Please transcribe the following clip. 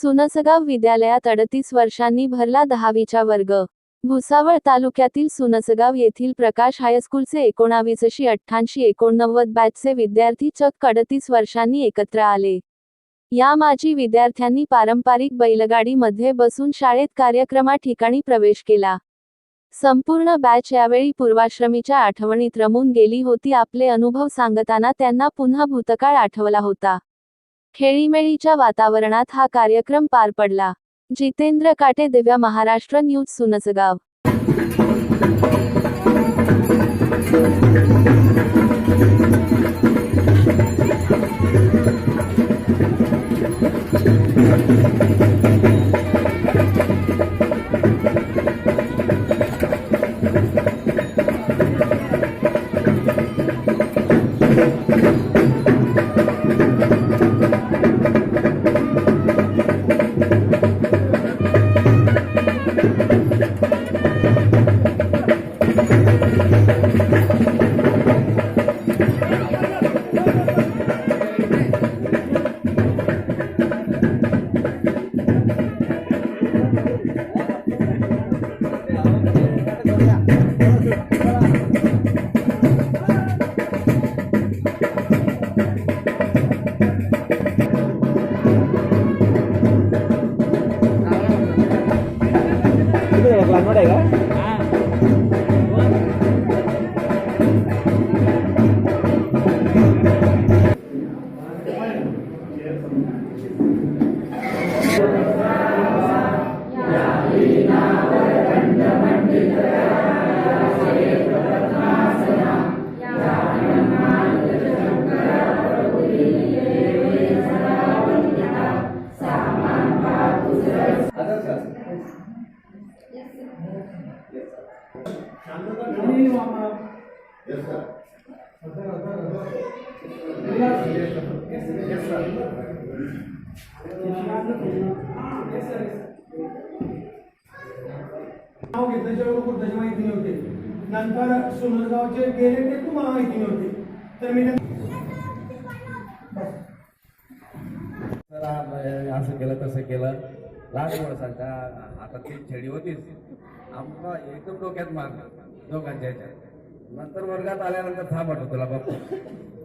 सुनसगाव विद्यालयात अडतीस वर्षांनी भरला दहावीचा वर्ग. भुसावळ तालुक्यातील सुनसगाव येथील प्रकाश हायस्कूलचे एकोणावीसशी अठ्ठ्याऐंशी एकोणनव्वद बॅचचे विद्यार्थी चक्क अडतीस वर्षांनी एकत्र आले. या माजी विद्यार्थ्यांनी पारंपरिक बैलगाडीमध्ये बसून शाळेत कार्यक्रमा ठिकाणी प्रवेश केला. संपूर्ण बॅच यावेळी पूर्वाश्रमीच्या आठवणीत रमून गेली होती. आपले अनुभव सांगताना त्यांना पुन्हा भूतकाळ आठवला होता. खेळीमेळीच्या वातावरणात हा कार्यक्रम पार पडला. जितेंद्र काटे दिव्या महाराष्ट्र न्यूज सुनसगाव. กันว่าได้ก็ नाव घेतल्याच्या वेळी कुठल्याची माहिती नव्हती. नंतर सुनसगावचे गेले ते तुम्हाला माहिती नव्हती. तर मी तर असं केलं तसं केलं. लहान माणसांच्या आता ती छेडी होतीच. आमचा एकदम डोक्यात मार दोघांच्या ह्याच्यात. नंतर वर्गात आल्यानंतर थांब वाटत तुला बाप्पा